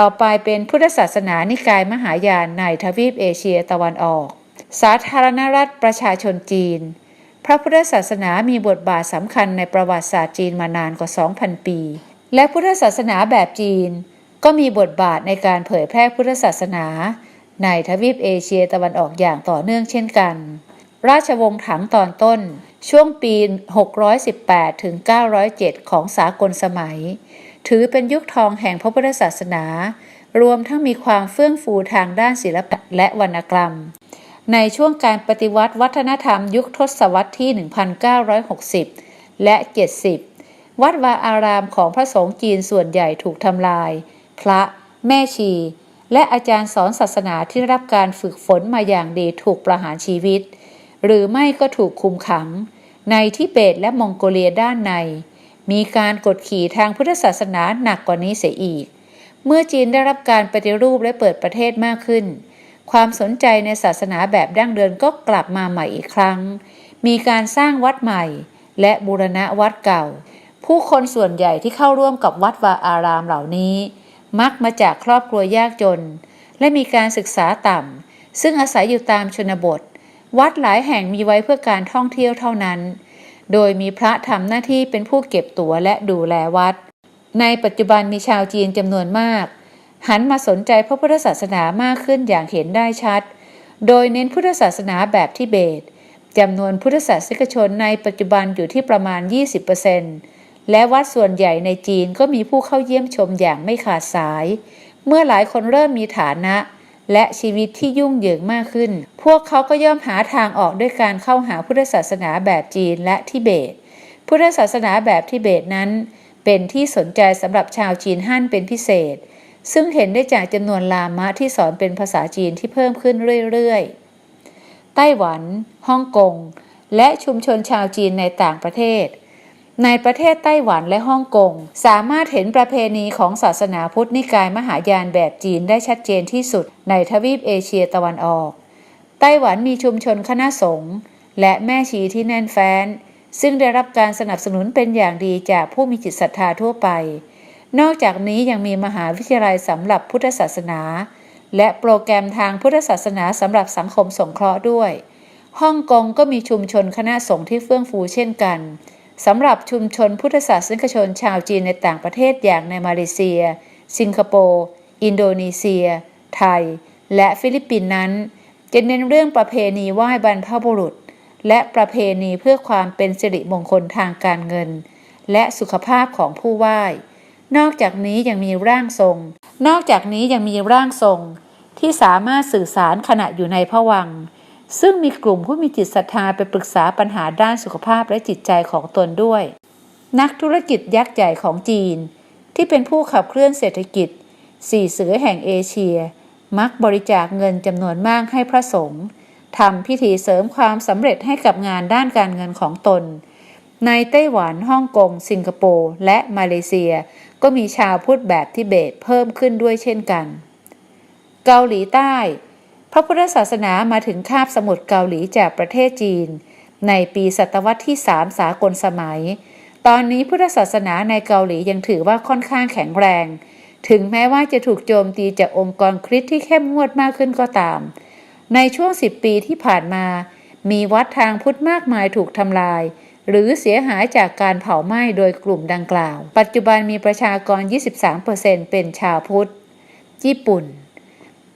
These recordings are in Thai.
ต่อไปเป็นพุทธศาสนานิกายมหายานในทวีปเอเชียตะวันออก สาธารณรัฐประชาชนจีน พระพุทธศาสนามีบทบาทสำคัญในประวัติศาสตร์จีนมานานกว่า 2,000 ปี และพุทธศาสนาแบบจีน ก็มีบทบาทในการเผยแพร่พุทธศาสนา ในทวีปเอเชียตะวันออกอย่างต่อเนื่องเช่นกัน ราชวงศ์ถังตอนต้น ช่วงปี 618 ถึง 907 ของสากลสมัย ถือเป็นยุคทองแห่งพระพุทธศาสนา รวมทั้งมีความเฟื่องฟูทางด้านศิลปะและวรรณกรรม ในช่วงการปฏิวัติวัฒนธรรมยุคทศวรรษที่ 1960 และ 70 วัดวาอารามของพระสงฆ์จีนส่วนใหญ่ถูกทำลาย พระ แม่ชี และอาจารย์สอนศาสนาที่รับการฝึกฝนมาอย่างดีถูกประหารชีวิต หรือไม่ก็ถูกคุมขัง ในทิเบตและมองโกเลียด้านใน มีการกดขี่ทางพุทธศาสนาหนักกว่านี้เสียอีก เมื่อจีนได้รับการปฏิรูปและเปิดประเทศมากขึ้น ความสนใจในศาสนาแบบดั้งเดิมก็กลับมาใหม่อีกครั้ง มีการสร้างวัดใหม่ และบูรณะวัดเก่า ผู้คนส่วนใหญ่ที่เข้าร่วมกับวัดวาอารามเหล่านี้ มักมาจากครอบครัวยากจน และมีการศึกษาต่ำซึ่งอาศัยอยู่ตามชนบท วัดหลายแห่งมีไว้เพื่อการท่องเที่ยวเท่านั้น โดยมีพระทำหน้าที่เป็นผู้เก็บตั๋วและดูแลวัด ในปัจจุบันมีชาวจีนจำนวนมาก หันมาสนใจพระพุทธศาสนามากขึ้นอย่างเห็นได้ชัด โดยเน้นพุทธศาสนาแบบทิเบตจำนวนพุทธศาสนิกชนในปัจจุบันอยู่ที่ประมาณ 20%และวัดส่วนใหญ่ในจีนก็มีผู้เข้าเยี่ยมชมอย่างไม่ขาดสาย เมื่อหลายคนเริ่มมีฐานะ และชีวิตที่ยุ่งเหยิงมากขึ้น พวกเขาก็ย่อมหาทางออกด้วยการเข้าหาพุทธศาสนาแบบจีนและทิเบต พุทธศาสนาแบบทิเบตนั้น เป็นที่สนใจสำหรับชาวจีนฮั่นเป็นพิเศษ ซึ่งเห็นได้จากจำนวนลามะที่สอนเป็นภาษาจีนที่เพิ่มขึ้นเรื่อยๆ ไต้หวัน ฮ่องกง และชุมชนชาวจีนในต่างประเทศ ในประเทศไต้หวันและฮ่องกง สามารถเห็นประเพณีของศาสนาพุทธนิกายมหายานแบบจีนได้ชัดเจนที่สุดในทวีปเอเชียตะวันออก ไต้หวันมีชุมชนคณะสงฆ์และแม่ชีที่แน่นแฟ้น ซึ่งได้รับการสนับสนุนเป็นอย่างดีจากผู้มีจิตศรัทธาทั่วไป นอกจากนี้ยังมีมหาวิทยาลัยสำหรับพุทธศาสนา และโปรแกรมทางพุทธศาสนาสำหรับสังคมสงเคราะห์ด้วย ฮ่องกงก็มีชุมชนคณะสงฆ์ที่เฟื่องฟูเช่นกัน สำหรับชุมชนพุทธศาสนิกชนชาวจีนในต่างประเทศอย่างในมาเลเซีย สิงคโปร์ อินโดนีเซีย ไทย และฟิลิปปินส์นั้น จะเน้นเรื่องประเพณีไหว้บรรพบุรุษ และประเพณีเพื่อความเป็นสิริมงคลทางการเงิน และสุขภาพของผู้ไหว้ นอกจากนี้ยังมีร่างทรง นอกจากนี้ยังมีร่างทรง ที่สามารถสื่อสารขณะอยู่ในผวังค์ ซึ่งมีกลุ่มผู้มีจิตศรัทธาไปปรึกษาปัญหาด้านสุขภาพและจิตใจของตนด้วย นักธุรกิจยักษ์ใหญ่ของจีน ที่เป็นผู้ขับเคลื่อนเศรษฐกิจ สี่เสือแห่งเอเชีย มักบริจาคเงินจำนวนมากให้พระสงฆ์ทำพิธีเสริมความสำเร็จให้กับงานด้านการเงินของตน ในไต้หวันฮ่องกง สิงคโปร์และมาเลเซีย ก็มีชาวพุทธแบบทิเบตเพิ่มขึ้นด้วยเช่นกัน เกาหลีใต้ พระพุทธศาสนามาถึงคาบสมุทรเกาหลีจากประเทศจีน ในปีศตวรรษที่3สากลสมัย ตอนนี้พุทธศาสนาในเกาหลียังถือว่าค่อนข้างแข็งแรง ถึงแม้ว่าจะถูกโจมตีจากองค์กรคริสต์ที่เข้มงวดมากขึ้นก็ตาม ในช่วง10ปีที่ผ่านมา มีวัดทางพุทธมากมายถูกทำลาย หรือเสียหายจากการเผาไหม้โดยกลุ่มดังกล่าว ปัจจุบันมีประชากร 23%เป็นชาวพุทธ ญี่ปุ่น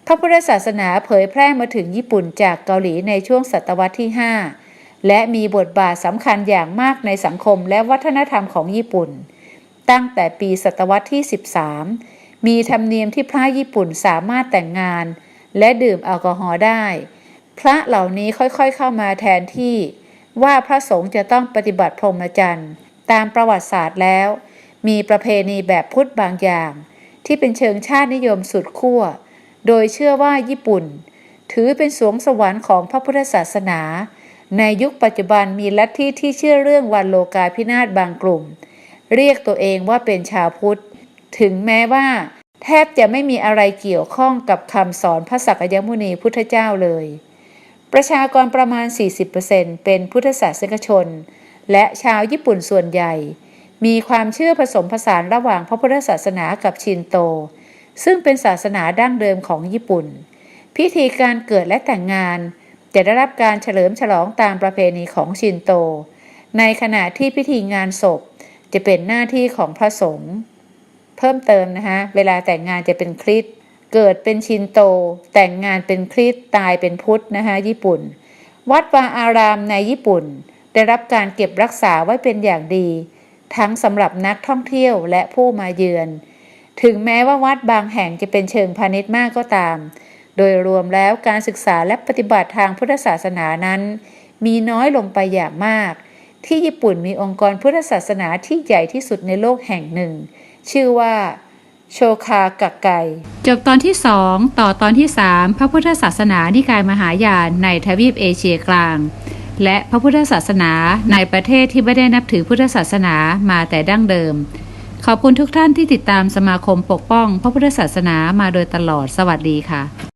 พระพุทธศาสนาเผยแพร่มาถึงญี่ปุ่นจากเกาหลีในช่วงศตวรรษที่ 5 และมีบทบาทสำคัญอย่างมากในสังคมและวัฒนธรรมของญี่ปุ่น ตั้งแต่ปีศตวรรษที่ 13 มีธรรมเนียมที่พระญี่ปุ่นสามารถแต่งงาน และดื่มแอลกอฮอล์ได้ พระเหล่านี้ค่อยๆเข้ามาแทนที่ว่าพระสงฆ์จะต้องปฏิบัติพรหมจรรย์ตามประวัติศาสตร์แล้ว มีประเพณีแบบพุทธบางอย่าง ที่เป็นเชิงชาตินิยมสุดขั้ว โดยเชื่อว่าญี่ปุ่น ถือเป็นสวงสวรรค์ของพระพุทธศาสนา ในยุคปัจจุบันมีลัทธิที่เชื่อเรื่องวันโลกาพินาศบางกลุ่ม เรียกตัวเองว่าเป็นชาวพุทธ ถึงแม้ว่า แทบจะไม่มีอะไรเกี่ยวข้องกับคำสอนพระสักยมุนีพุทธเจ้าเลย ประชากรประมาณ 40%เป็นพุทธศาสนิกชน และชาวญี่ปุ่นส่วนใหญ่ มีความเชื่อผสมผสานระหว่างพระพุทธศาสนากับชินโต ซึ่งเป็นศาสนาดั้งเดิมของญี่ปุ่น พิธีการเกิดและแต่งงาน จะได้รับการเฉลิมฉลองตามประเพณีของชินโต ในขณะที่พิธีงานศพจะเป็นหน้าที่ของพระสงฆ์เพิ่มเติมนะคะเวลาแต่งงานจะเป็นคริสเกิดเป็นชินโต แต่งงานเป็นคริสตายเป็นพุทธนะคะญี่ปุ่น วัดวาอารามในญี่ปุ่น ได้รับการเก็บรักษาไว้เป็นอย่างดี ทั้งสำหรับนักท่องเที่ยวและผู้มาเยือน ถึงแม้ว่าวัดบางแห่งจะเป็นเชิงพาณิชย์มากก็ตาม โดยรวมแล้วการศึกษาและปฏิบัติทางพุทธศาสนานั้น มีน้อยลงไปอย่างมาก ที่ญี่ปุ่นมีองค์กรพุทธศาสนาที่ใหญ่ที่สุดในโลกแห่งหนึ่ง ชื่อว่าโชคากักไกจบตอนที่2ต่อตอนที่3พระพุทธศาสนานิกายมหายานในทวีปเอเชียกลาง และพระพุทธศาสนาในประเทศที่ไม่ได้นับถือพุทธศาสนามาแต่ดั้งเดิม ขอบคุณทุกท่านที่ติดตามสมาคมปกป้องพระพุทธศาสนามาโดยตลอดสวัสดีค่ะ